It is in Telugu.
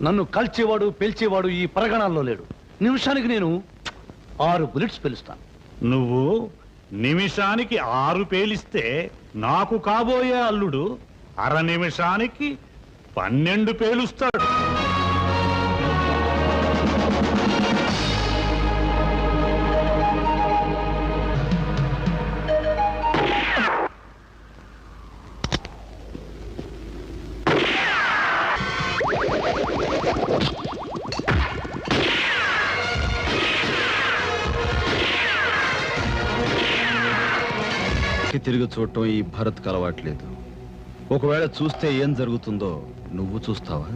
నన్ను కాల్చేవాడు పేల్చేవాడు ఈ పరగణాల్లో లేడు. నిమిషానికి నేను ఆరు బుల్లెట్స్ పేలుస్తాను. నువ్వు నిమిషానికి ఆరు పేలిస్తే నాకు కాబోయే అల్లుడు అర నిమిషానికి పన్నెండు పేలుస్తాడు. వెనక్కి తిరిగి చూడటం ఈ భరత్ కలవాట్లేదు ఒకవేళ చూస్తే ఏం జరుగుతుందో నువ్వు చూస్తావా?